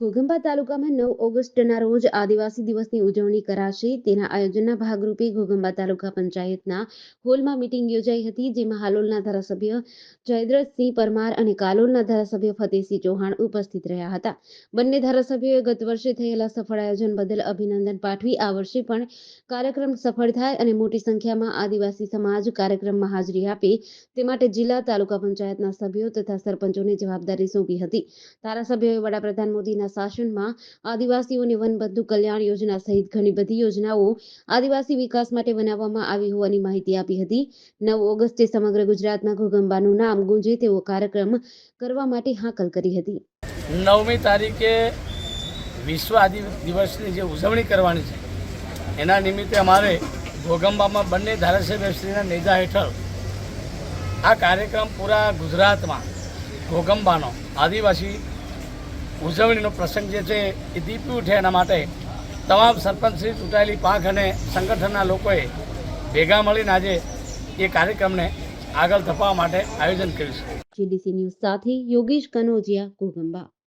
ઘોઘંબા તાલુકામાં નવ ઓગસ્ટના રોજ આદિવાસી દિવસની ઉજવણી કરાશે. તેના આયોજનના ભાગરૂપે ઘોઘંબા તાલુકા પંચાયતના હોલમાં મિટિંગ યોજાઈ હતી, જેમાં હાલોલના ધારાસભ્ય જયદ્રથસિંહ પરમાર અને કાલોલના ધારાસભ્ય ફતેહસિંહ ચૌહાણ ઉપસ્થિત રહ્યા હતા. બંને ધારાસભ્યોએ ગત વર્ષે થયેલા સફળ આયોજન બદલ અભિનંદન પાઠવી, આ વર્ષે પણ કાર્યક્રમ સફળ થાય અને મોટી સંખ્યામાં આદિવાસી સમાજ કાર્યક્રમમાં હાજરી આપે. તે માટે જિલ્લા તાલુકા પંચાયતના સભ્યો તથા સરપંચોને જવાબદારી સોંપી હતી. ધારાસભ્યોએ વડાપ્રધાન મોદીના શાસનમાં આદિવાસીઓને વનબંધુ કલ્યાણ યોજના સહિત ઘણી બધી યોજનાઓ આદિવાસી વિકાસ માટે બનાવવામાં આવી હોવાની માહિતી આપી હતી. નવ ઓગસ્ટે સમગ્ર ગુજરાતમાં ઘોગંબાનું નામ ગુંજે તેવો કાર્યક્રમ કરવા માટે હાકલ કરી હતી. નવમી તારીખે વિશ્વ આદિ દિવસની જે ઉજવણી કરવાની છે, એના નિમિત્તે અમારે ઘોગંબામાં બંને ધારાસભ્યશ્રીના નેજા હેઠળ આ કાર્યક્રમ પૂરા ગુજરાતમાં ઘોગંબાનો આદિવાસી ઉજવણીનો પ્રસંગ જે છે એ દીપી ઉઠે એના માટે તમામ સરપંચશ્રી, ચૂંટાયેલી પાંખ અને સંગઠનના લોકોએ ભેગા મળીને આજે એ કાર્યક્રમને આગળ ધપાવવા માટે આયોજન કર્યું છે. સાથે યોગેશ કનોજિયા ઘોઘંબા